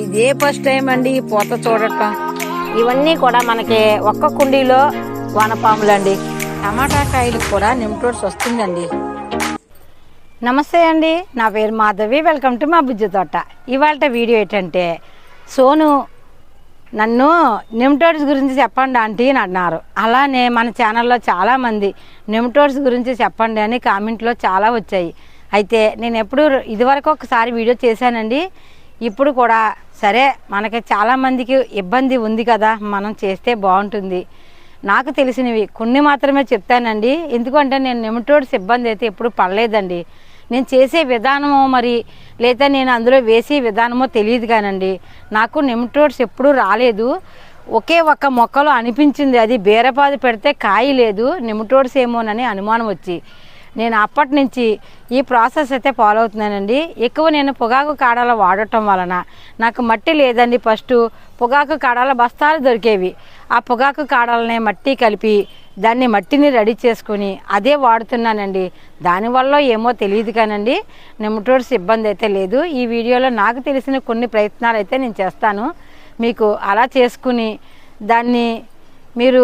ఇదే first time అండి ఈ పూత చూడటం. ఇవన్నీ కూడా మనకి ఒక్క కుండీలో వానపాములండి. టమాటా కాయలు కూడా నిమ్టోడ్స్ వస్తుందండి. నమస్తే అండి నా పేరు మాధవి. వెల్కమ్ టు మా బుజ్జి తోట. ఇవాళ వీడియో ఏంటంటే సోను నన్ను నిమ్టోడ్స్ గురించి చెప్పండి ఆంటీ అని అన్నారు. అలానే మన ఛానల్లో చాలామంది నిమ్టోడ్స్ గురించి చెప్పండి అని కామెంట్లో చాలా వచ్చాయి. అయితే నేను ఎప్పుడు ఇదివరకు ఒకసారి వీడియో చేశానండి. ఇప్పుడు కూడా సరే మనకి చాలామందికి ఇబ్బంది ఉంది కదా మనం చేస్తే బాగుంటుంది. నాకు తెలిసినవి కొన్ని మాత్రమే చెప్తానండి. ఎందుకంటే నేను నెమటోడ్స్ ఇబ్బంది అయితే ఎప్పుడు పడలేదండి. నేను చేసే విధానమో మరి లేదా నేను అందులో వేసే విధానమో తెలియదు కానండి. నాకు నిమిటోడ్స్ ఎప్పుడూ రాలేదు. ఒకే ఒక్క మొక్కలో అనిపించింది అది బీరపాదు పెడితే కాయ లేదు ఏమోనని అనుమానం వచ్చి. నేను అప్పటి నుంచి ఈ ప్రాసెస్ అయితే ఫాలో అవుతున్నానండి. ఎక్కువ నేను పొగాకు కాడాల వాడటం వలన నాకు మట్టి లేదండి ఫస్ట్. పొగాకు కాడాల బస్తాలు దొరికేవి. ఆ పొగాకు కాడాలనే మట్టి కలిపి దాన్ని మట్టిని రెడీ చేసుకుని అదే వాడుతున్నానండి. దానివల్ల ఏమో తెలియదు కానండి. నెమటోడ్స్ ఇబ్బంది అయితే లేదు. ఈ వీడియోలో నాకు తెలిసిన కొన్ని ప్రయత్నాలు అయితే నేను చేస్తాను. మీకు అలా చేసుకుని దాన్ని మీరు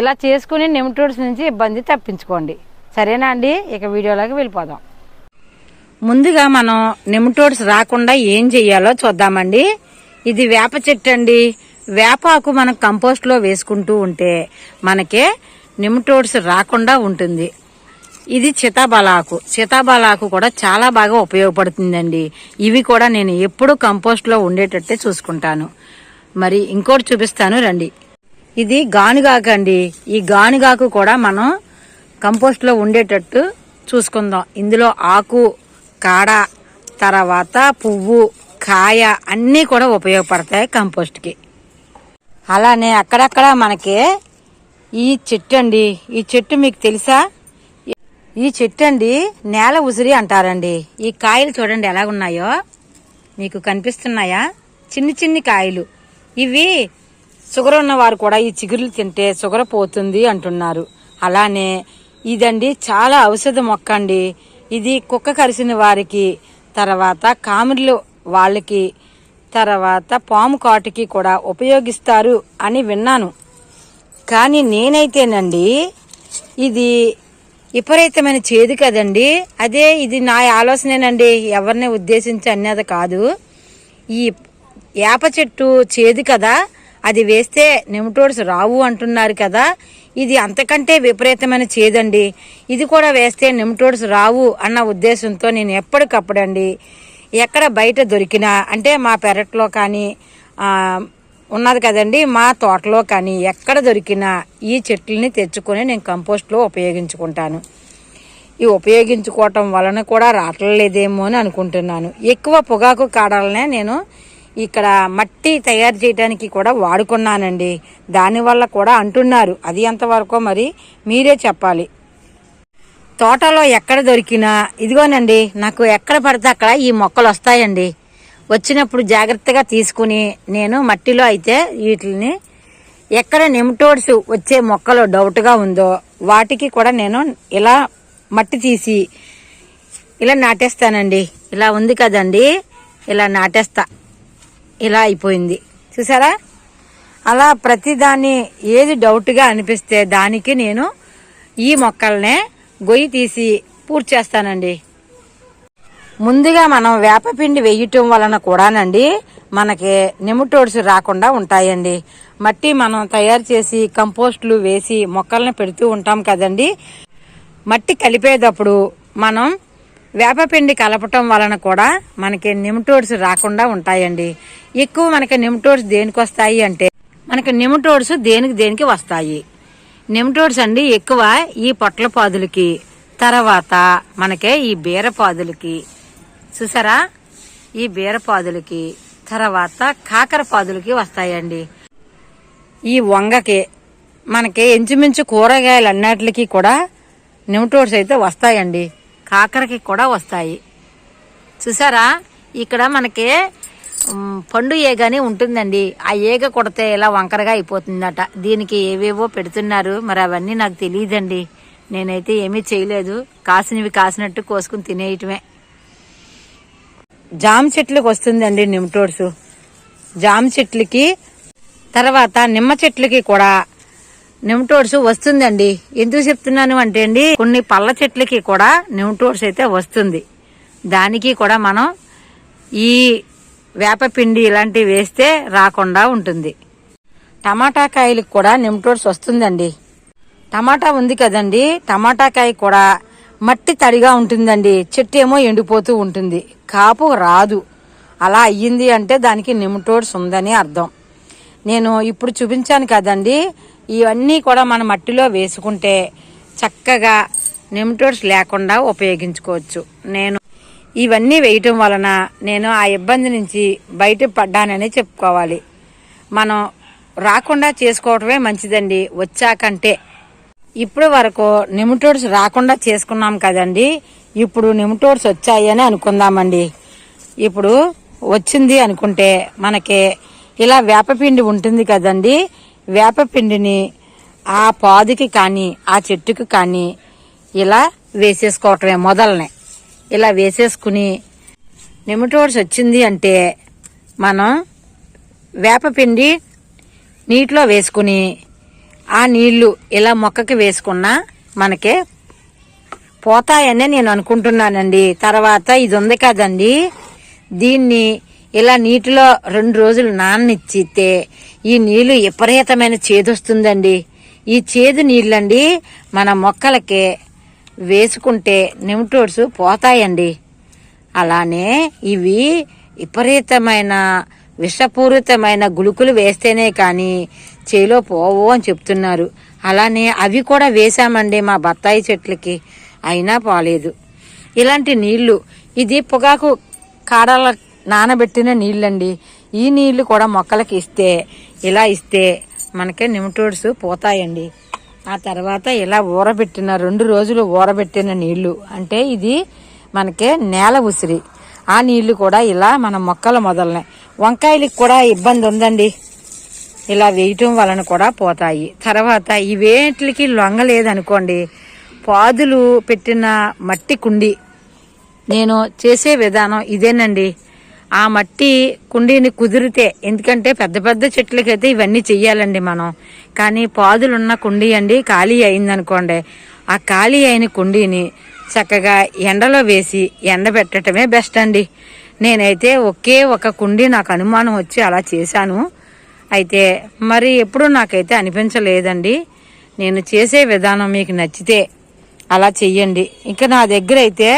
ఇలా చేసుకుని నిమ్మటోడ్స్ నుంచి ఇబ్బంది తప్పించుకోండి. సరేనా అండి? ఇక వీడియోలోకి వెళ్ళిపోదాం. ముందుగా మనం నిమ్టోడ్స్ రాకుండా ఏం చెయ్యాలో చూద్దామండి. ఇది వేప చెట్టు అండి. వేపాకు మనం కంపోస్ట్లో వేసుకుంటూ ఉంటే మనకే నిమ్టోడ్స్ రాకుండా ఉంటుంది. ఇది చితాబలాకు చితాబలాకు కూడా చాలా బాగా ఉపయోగపడుతుందండి. ఇవి కూడా నేను ఎప్పుడు కంపోస్ట్లో ఉండేటట్టే చూసుకుంటాను. మరి ఇంకోటి చూపిస్తాను రండి. ఇది గానుగాకు అండి. ఈ గానుగాకు కూడా మనం కంపోస్ట్లో ఉండేటట్టు చూసుకుందాం. ఇందులో ఆకు కాడ తర్వాత పువ్వు కాయ అన్నీ కూడా ఉపయోగపడతాయి కంపోస్ట్కి. అలానే అక్కడక్కడ మనకి ఈ చెట్టు అండి. ఈ చెట్టు మీకు తెలుసా? ఈ చెట్టు అండి నేల ఉసిరి అంటారండి. ఈ కాయలు చూడండి ఎలా ఉన్నాయో. మీకు కనిపిస్తున్నాయా? చిన్ని చిన్ని కాయలు. ఇవి షుగర్ ఉన్నవారు కూడా ఈ చిగురులు తింటే షుగర్ పోతుంది అంటున్నారు. అలానే ఇదండి చాలా ఔషధ మొక్క అండి. ఇది కుక్క కరిసిన వారికి తర్వాత కామెర్లు వాళ్ళకి తర్వాత పాము కాటుకి కూడా ఉపయోగిస్తారు అని విన్నాను. కానీ నేనైతేనండి ఇది విపరీతమైన చేదు కదండి. అదే ఇది నా ఆలోచనేనండి. ఎవరిని ఉద్దేశించి అన్నది కాదు. ఈ వేప చెట్టు చేదు కదా. అది వేస్తే నెమటోడ్స్ రావు అంటున్నారు కదా. ఇది అంతకంటే విపరీతమైన చేదండి. ఇది కూడా వేస్తే నిమ్టోడ్స్ రావు అన్న ఉద్దేశంతో నేను ఎప్పటికప్పుడండి ఎక్కడ బయట దొరికినా అంటే మా పెరట్లో కానీ ఉన్నది కదండి మా తోటలో కానీ ఎక్కడ దొరికినా ఈ చెట్లని తెచ్చుకొని నేను కంపోస్ట్లో ఉపయోగించుకుంటాను. ఈ ఉపయోగించుకోవటం వలన కూడా రావట్లేదేమో అని అనుకుంటున్నాను. ఎక్కువ పొగాకు కాడాలనే నేను ఇక్కడ మట్టి తయారు చేయడానికి కూడా వాడుకున్నానండి. దానివల్ల కూడా అంటున్నారు. అది ఎంతవరకు మరి మీరే చెప్పాలి. తోటలో ఎక్కడ దొరికినా ఇదిగోనండి నాకు ఎక్కడ పడితే అక్కడ ఈ మొక్కలు వస్తాయండి. వచ్చినప్పుడు జాగ్రత్తగా తీసుకుని నేను మట్టిలో అయితే వీటిని ఎక్కడ నెమటోడ్స్ వచ్చే మొక్కలు డౌట్గా ఉందో వాటికి కూడా నేను ఇలా మట్టి తీసి ఇలా నాటేస్తానండి. ఇలా ఉంది కదండి. ఇలా నాటేస్తా. ఇలా అయిపోయింది. చూసారా? అలా ప్రతిదాన్ని ఏది డౌట్గా అనిపిస్తే దానికి నేను ఈ మొక్కల్నే గొయ్యి తీసి పూర్తి చేస్తానండి. ముందుగా మనం వేపపిండి వేయటం వలన కూడానండి మనకి నెమటోడ్స్ రాకుండా ఉంటాయండి. మట్టి మనం తయారు చేసి కంపోస్ట్లు వేసి మొక్కల్ని పెడుతూ ఉంటాం కదండి. మట్టి కలిపేటప్పుడు మనం వేపపిండి కలపటం వలన కూడా మనకి నిమ్టోడ్స్ రాకుండా ఉంటాయండి. ఎక్కువ మనకి నిమ్టోడ్స్ దేనికి వస్తాయి అంటే మనకి నిమ్టోడ్స్ దేనికి దేనికి వస్తాయి? నిమ్టోడ్స్ అండి ఎక్కువ ఈ పొట్ల పాదులకి తర్వాత మనకే ఈ బీరపాదులకి చూసారా? ఈ బీరపాదులకి తర్వాత కాకర పాదులకి వస్తాయండి. ఈ వంగకి మనకి ఇంచుమించు కూరగాయలు అన్నిటికి కూడా నిమ్టోడ్స్ అయితే వస్తాయండి. కాకరకి కూడా వస్తాయి. చూసారా? ఇక్కడ మనకి పండు ఏగని ఉంటుందండి. ఆ ఏగ కొడితే ఇలా వంకరగా అయిపోతుందట. దీనికి ఏవేవో పెడుతున్నారు. మరి అవన్నీ నాకు తెలియదండి. నేనైతే ఏమీ చేయలేదు. కాసినవి కాసినట్టు కోసుకుని తినేయటమే. జామ చెట్లకు వస్తుందండి నిమ్టోడ్స్. జామ చెట్లకి తర్వాత నిమ్మ చెట్లకి కూడా నిమ్టోడ్స్ వస్తుందండి. ఎందుకు చెప్తున్నాను అంటే అండి కొన్ని పళ్ళ చెట్లకి కూడా నిమ్టోడ్స్ అయితే వస్తుంది. దానికి కూడా మనం ఈ వేపపిండి ఇలాంటివి వేస్తే రాకుండా ఉంటుంది. టమాటా కాయలకు కూడా నిమ్టోడ్స్ వస్తుందండి. టమాటా ఉంది కదండి టమాటా కాయ కూడా మట్టి తడిగా ఉంటుందండి. చెట్టు ఏమో ఎండిపోతూ ఉంటుంది. కాపు రాదు. అలా అయ్యింది అంటే దానికి నిమ్టోడ్స్ ఉందని అర్థం. నేను ఇప్పుడు చూపించాను కదండి ఇవన్నీ కూడా మన మట్టిలో వేసుకుంటే చక్కగా నిమిటోడ్స్ లేకుండా ఉపయోగించుకోవచ్చు. నేను ఇవన్నీ వేయటం వలన నేను ఆ ఇబ్బంది నుంచి బయట పడ్డానని చెప్పుకోవాలి. మనం రాకుండా చేసుకోవటమే మంచిదండి వచ్చాకంటే. ఇప్పుడు వరకు నిమిటోడ్స్ రాకుండా చేసుకున్నాం కదండి. ఇప్పుడు నిమిటోడ్స్ వచ్చాయి అని అనుకుందామండి. ఇప్పుడు వచ్చింది అనుకుంటే మనకి ఇలా వేపపిండి ఉంటుంది కదండి. వేపపిండిని ఆ పాదుకి కానీ ఆ చెట్టుకి కానీ ఇలా వేసేసుకోవటమే మొదలనే. ఇలా వేసేసుకుని నిమిటోడ్స్ వచ్చింది అంటే మనం వేపపిండి నీటిలో వేసుకుని ఆ నీళ్ళు ఇలా మొక్కకి వేసుకున్నా మనకే పోతాయనే నేను అనుకుంటున్నానండి. తర్వాత ఇది ఉంది కదండి. దీన్ని ఇలా నీటిలో రెండు రోజులు నాననిచ్చితే ఈ నీళ్ళు విపరీతమైన చేదు వస్తుందండి ఈ చేదు నీళ్ళండి మన మొక్కలకి వేసుకుంటే నిమిటోడ్స్ పోతాయండి. అలానే ఇవి విపరీతమైన విషపూరితమైన గుళుకులు వేస్తేనే కానీ చేలో పోవు అని చెప్తున్నారు. అలానే అవి కూడా వేశామండి మా బత్తాయి చెట్లకి. అయినా పోలేదు. ఇలాంటి నీళ్ళు ఇది పొగాకు కాడల నానబెట్టిన నీళ్ళండి. ఈ నీళ్ళు కూడా మొక్కలకి ఇస్తే ఇలా ఇస్తే మనకే నిమిటోడ్స్ పోతాయండి. ఆ తర్వాత ఇలా ఊరబెట్టిన రెండు రోజులు ఊరబెట్టిన నీళ్ళు. అంటే ఇది మనకే నేల ఉసిరి. ఆ నీళ్ళు కూడా ఇలా మన మొక్కల మొదలనే. వంకాయలకి కూడా ఇబ్బంది ఉందండి. ఇలా వేయటం వలన కూడా పోతాయి. తర్వాత ఇవేట్లకి లొంగలేదనుకోండి పాదులు పెట్టిన మట్టి కుండి. నేను చేసే విధానం ఇదేనండి. ఆ మట్టి కుండీని కుదిరితే ఎందుకంటే పెద్ద పెద్ద చెట్లకైతే ఇవన్నీ చెయ్యాలండి మనం. కానీ పాదులున్న కుండీ అండి ఖాళీ అయిందనుకోండి. ఆ ఖాళీ అయిన కుండీని చక్కగా ఎండలో వేసి ఎండబెట్టడమే బెస్ట్ అండి. నేనైతే ఒకే ఒక కుండీ నాకు అనుమానం వచ్చి అలా చేశాను. అయితే మరి ఎప్పుడూ నాకైతే అనిపించలేదండి. నేను చేసే విధానం మీకు నచ్చితే అలా చెయ్యండి. ఇంకా నా దగ్గర అయితే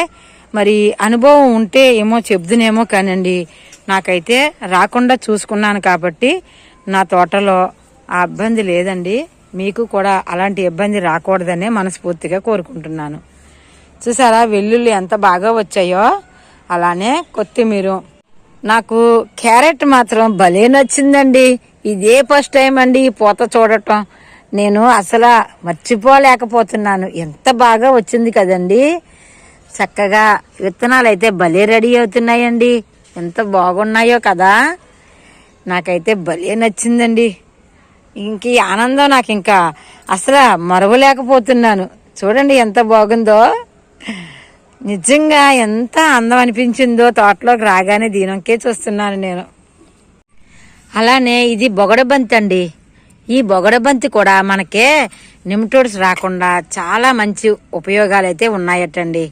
మరి అనుభవం ఉంటే ఏమో చెబుదునేమో కానండి. నాకైతే రాకుండా చూసుకున్నాను కాబట్టి నా తోటలో ఆ ఇబ్బంది లేదండి. మీకు కూడా అలాంటి ఇబ్బంది రాకూడదనే మనస్ఫూర్తిగా కోరుకుంటున్నాను. చూసారా వెల్లుల్లి ఎంత బాగా వచ్చాయో? అలానే కొత్తిమీర. నాకు క్యారెట్ మాత్రం భలే నచ్చిందండి. ఇదే ఫస్ట్ టైం అండి ఈ పూత చూడటం. నేను అసలు మర్చిపోలేకపోతున్నాను. ఎంత బాగా వచ్చింది కదండీ. చక్కగా విత్తనాలు అయితే భలే రెడీ అవుతున్నాయండి. ఎంత బాగున్నాయో కదా. నాకైతే భలే నచ్చిందండి. ఇంక ఈ ఆనందం నాకు ఇంకా అసలు మరవలేకపోతున్నాను. చూడండి ఎంత బాగుందో. నిజంగా ఎంత అందం అనిపించిందో తోటలోకి రాగానే దీనికే చూస్తున్నాను నేను. అలానే ఇది బొగడబంతి అండి. ఈ బొగడబంతి కూడా మనకే నిమిటోడ్స్ రాకుండా చాలా మంచి ఉపయోగాలు అయితే ఉన్నాయటండి.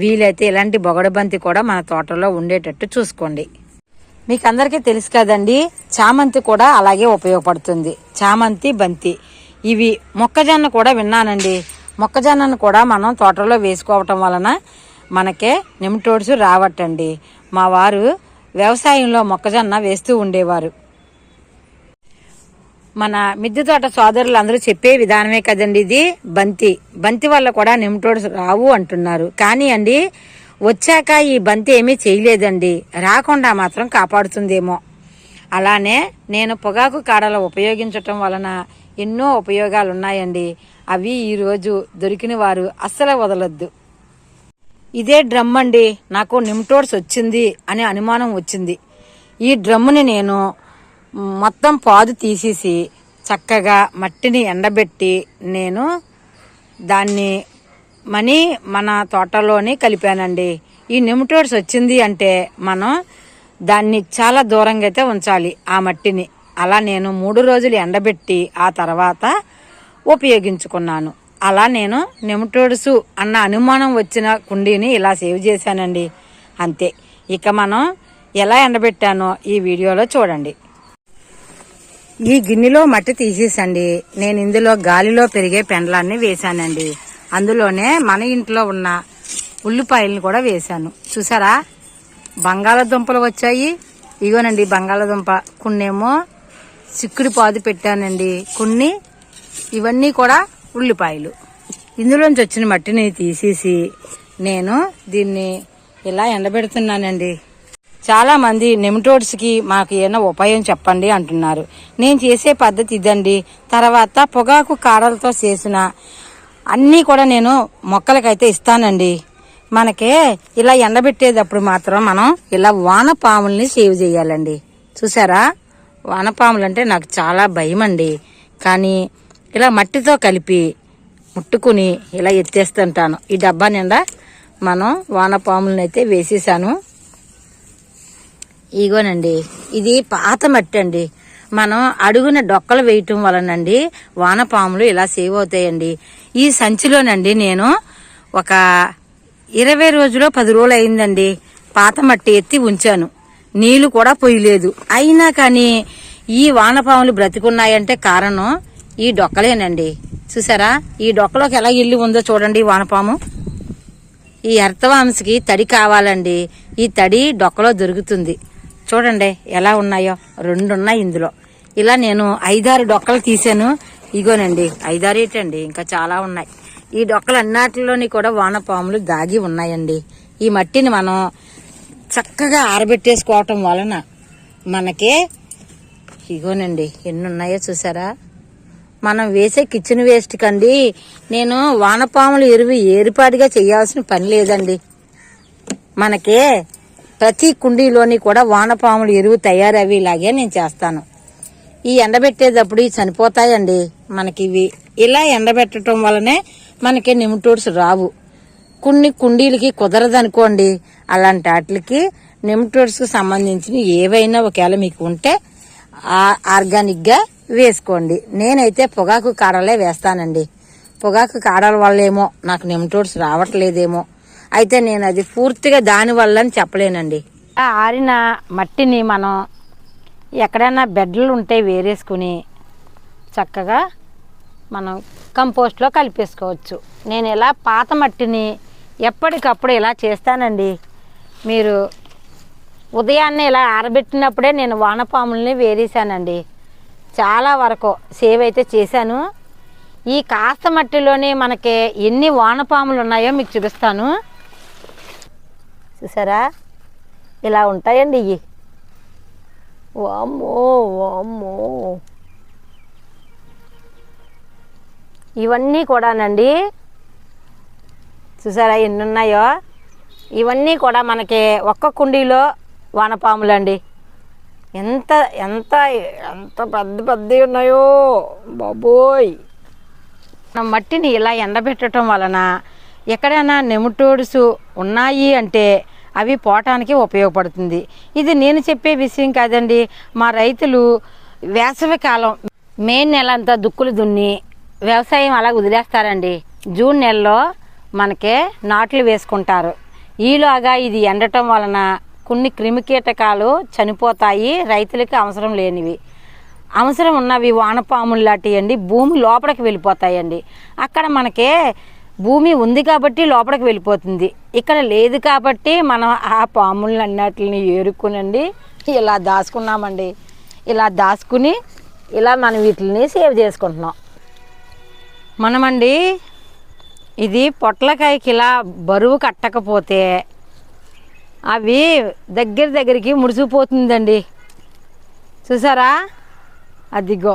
వీలైతే ఇలాంటి బొగడబంతి కూడా మన తోటలో ఉండేటట్టు చూసుకోండి. మీకు అందరికీ తెలుసు కదండి చామంతి కూడా అలాగే ఉపయోగపడుతుంది. చామంతి బంతి. ఇవి మొక్కజొన్న కూడా విన్నానండి. మొక్కజొన్నను కూడా మనం తోటలో వేసుకోవటం వలన మనకే నిమ్టోడ్స్ రావట్టండి. మా వారు వ్యవసాయంలో మొక్కజొన్న వేస్తూ ఉండేవారు. మన మిద్దె తోట సోదరులు అందరూ చెప్పే విధానమే కదండి ఇది. బంతి. బంతి వల్ల కూడా నిమిటోడ్స్ రావు అంటున్నారు. కానీ అండి వచ్చాక ఈ బంతి ఏమీ చేయలేదండి. రాకుండా మాత్రం కాపాడుతుందేమో. అలానే నేను పొగాకు కాడలు ఉపయోగించటం వలన ఎన్నో ఉపయోగాలు ఉన్నాయండి అవి ఈరోజు దొరికిన వారు అస్సలు వదలొద్దు. ఇదే డ్రమ్ అండి. నాకు నిమ్టోడ్స్ వచ్చింది అనే అనుమానం వచ్చింది. ఈ డ్రమ్ముని నేను మొత్తం పాదు తీసేసి చక్కగా మట్టిని ఎండబెట్టి నేను దాన్ని మనీ మన తోటలోనే కలిపానండి. ఈ నిమిటోడ్స్ వచ్చింది అంటే మనం దాన్ని చాలా దూరంగా అయితే ఉంచాలి ఆ మట్టిని. అలా నేను మూడు రోజులు ఎండబెట్టి ఆ తర్వాత ఉపయోగించుకున్నాను. అలా నేను నిమిటోడ్స్ అన్న అనుమానం వచ్చిన కుండీని ఇలా సేవ్ చేశానండి. అంతే. ఇక మనం ఎలా ఎండబెట్టానో ఈ వీడియోలో చూడండి. ఈ గిన్నెలో మట్టి తీసేసండి. నేను ఇందులో గాలిలో పెరిగే పెండ్లాన్ని వేశానండి. అందులోనే మన ఇంట్లో ఉన్న ఉల్లిపాయలను కూడా వేశాను. చూసారా? బంగాళదుంపలు వచ్చాయి. ఇగోనండి బంగాళదుంప కొన్నేమో చిక్కుడు పాదు పెట్టానండి. కొన్ని ఇవన్నీ కూడా ఉల్లిపాయలు. ఇందులోంచి వచ్చిన మట్టిని తీసేసి నేను దీన్ని ఇలా ఎండబెడుతున్నానండి. చాలా మంది కి మాకు ఏమైనా ఉపాయం చెప్పండి అంటున్నారు. నేను చేసే పద్ధతి ఇదండి. తర్వాత పొగాకు కాడలతో చేసిన అన్నీ కూడా నేను మొక్కలకైతే ఇస్తానండి. మనకే ఇలా ఎండబెట్టేటప్పుడు మాత్రం మనం ఇలా వానపాముల్ని సేవ్ చేయాలండి. చూసారా? వానపాములు అంటే నాకు చాలా భయం అండి కానీ ఇలా మట్టితో కలిపి ముట్టుకుని ఇలా ఎత్తేస్తుంటాను. ఈ డబ్బా నిండా మనం వానపాములను అయితే వేసేసాను. ఇగోనండి ఇది పాత మట్టి అండి మనం అడుగున డొక్కలు వేయటం వలనండి వానపాములు ఇలా సేవ్ అవుతాయండి. ఈ సంచిలోనండి నేను ఒక ఇరవై రోజులో పది రోజులు అయిందండి. పాత మట్టి ఎత్తి ఉంచాను. నీళ్ళు కూడా పొయ్యలేదు అయినా కానీ ఈ వానపాములు బ్రతికున్నాయంటే కారణం ఈ డొక్కలేనండి. చూసారా? ఈ డొక్కలోకి ఎలా ఇల్లు ఉందో చూడండి వానపాము ఈ అర్థవాంశకి తడి కావాలండి. ఈ తడి డొక్కలో దొరుకుతుంది. చూడండి ఎలా ఉన్నాయో. రెండు ఉన్నాయి ఇందులో. ఇలా నేను ఐదారు డొక్కలు తీసాను ఇగోనండి ఐదారు ఏంటండి ఇంకా చాలా ఉన్నాయి. ఈ డొక్కలు అన్నిటిలోని కూడా వానపాములు దాగి ఉన్నాయండి. ఈ మట్టిని మనం చక్కగా ఆరబెట్టేసుకోవటం వలన మనకే ఇగోనండి ఎన్ని ఉన్నాయో చూసారా? మనం వేసే కిచెన్ వేస్ట్ కండి నేను వానపాములు ఎరువు ఏర్పాటుగా చేయాల్సిన పని లేదండి. మనకే ప్రతి కుండీలోని కూడా వానపాముల ఎరువు తయారయ్యేలాగే నేను చేస్తాను. ఈ ఎండబెట్టేటప్పుడు ఇవి చనిపోతాయండి మనకి ఇవి. ఇలా ఎండబెట్టడం వల్లనే మనకి నిమిటోడ్స్ రావు. కొన్ని కుండీలకి కుదరదనుకోండి అలాంటి వాటికి నెమటోడ్స్కి సంబంధించిన ఏవైనా ఒకవేళ మీకు ఉంటే ఆ- ఆర్గానిక్గా వేసుకోండి. నేనైతే పొగాకు కాడలే వేస్తానండి. పొగాకు కాడల వల్లేమో నాకు నెమటోడ్స్ రావట్లేదేమో. అయితే నేను అది పూర్తిగా దాని వల్ల అని చెప్పలేనండి. ఆ ఆరిన మట్టిని మనం ఎక్కడైనా బెడ్లు ఉంటే వేరేసుకుని చక్కగా మనం కంపోస్ట్లో కలిపేసుకోవచ్చు. నేను ఇలా పాత మట్టిని ఎప్పటికప్పుడు ఇలా చేస్తానండి. మీరు ఉదయాన్నే ఇలా ఆరబెట్టినప్పుడే నేను వానపాముల్ని వేరేసానండి. చాలా వరకు సేవ్ అయితే చేశాను. ఈ కాస్త మట్టిలోనే మనకి ఎన్ని వానపాములు ఉన్నాయో మీకు చూపిస్తాను. చూసారా? ఇలా ఉంటాయండి ఇవి వామ్మో వామ్మో. ఇవన్నీ కూడానండి. చూసారా ఎన్ని ఉన్నాయో ఇవన్నీ కూడా మనకి ఒక్క కుండీలో వానపాములండి. ఎంత ఎంత ఎంత పెద్ద పెద్దవి ఉన్నాయో బాబోయ్. మనం మట్టిని ఇలా ఎండబెట్టడం వలన ఎక్కడైనా నెమటోడ్స్ ఉన్నాయి అంటే అవి పోవటానికి ఉపయోగపడుతుంది. ఇది నేను చెప్పే విషయం కాదండి. మా రైతులు వేసవి కాలం మే నెల అంతా దుక్కులు దున్ని వ్యవసాయం అలా వదిలేస్తారండి. జూన్ నెలలో మనకే నాట్లు వేసుకుంటారు. ఈలోగా ఇది ఎండటం వలన కొన్ని క్రిమికీటకాలు చనిపోతాయి. రైతులకి అవసరం లేనివి. అవసరం ఉన్నవి వానపాములు లాంటివి అండి భూమి లోపలికి వెళ్ళిపోతాయండి. అక్కడ మనకే భూమి ఉంది కాబట్టి లోపలికి వెళ్ళిపోతుంది. ఇక్కడ లేదు కాబట్టి మనం ఆ పాములను అన్నట్లని ఏరుకునండి. ఇలా దాచుకున్నామండి. ఇలా దాచుకుని ఇలా మనం వీటిని సేవ్ చేసుకుంటున్నాం. మనమండి ఇది పొట్లకాయకి ఇలా బరువు కట్టకపోతే అవి దగ్గర దగ్గరికి ముడిసిపోతుందండి చూసారా? అదిగో.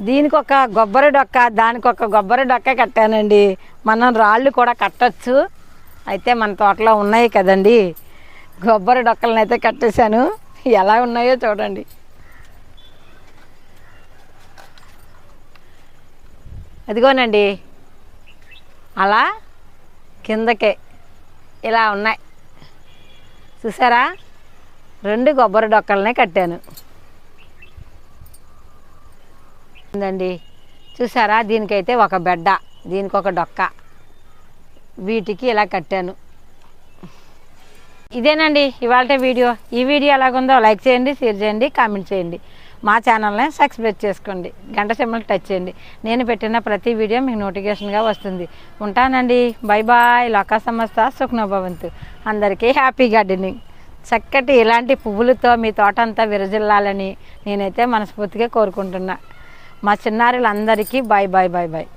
దీనికి ఒక కొబ్బరి డొక్క దానికి ఒక కొబ్బరి డొక్క కట్టానండి. మనం రాళ్ళు కూడా కట్టచ్చు. అయితే మన తోటలో ఉన్నాయి కదండి. కొబ్బరి డొక్కలను అయితే కట్టేశాను. ఎలా ఉన్నాయో చూడండి. అదిగోనండి అలా కిందకే ఇలా ఉన్నాయి. చూసారా? రెండు కొబ్బరి డొక్కలనే కట్టాను. ఉందండి. చూసారా? దీనికైతే ఒక బెడ్డ దీనికి ఒక డొక్క. వీటికి ఇలా కట్టాను. ఇదేనండి ఇవాళ వీడియో. ఈ వీడియో ఎలాగుందో లైక్ చేయండి షేర్ చేయండి కామెంట్ చేయండి. మా ఛానల్ని సబ్స్క్రైబ్ చేసుకోండి. గంట సింబల్ టచ్ చేయండి. నేను పెట్టిన ప్రతి వీడియో మీకు నోటిఫికేషన్గా వస్తుంది. ఉంటానండి. Bye bye. లోకా సమస్త సుఖ్నభవంతు. అందరికీ హ్యాపీ గార్డెనింగ్. చక్కటి ఇలాంటి పువ్వులతో మీ తోట అంతా విరజిల్లాలని నేనైతే మనస్ఫూర్తిగా కోరుకుంటున్నా. మా చిన్నారులందరికీ బాయ్ బాయ్ బాయ్ బాయ్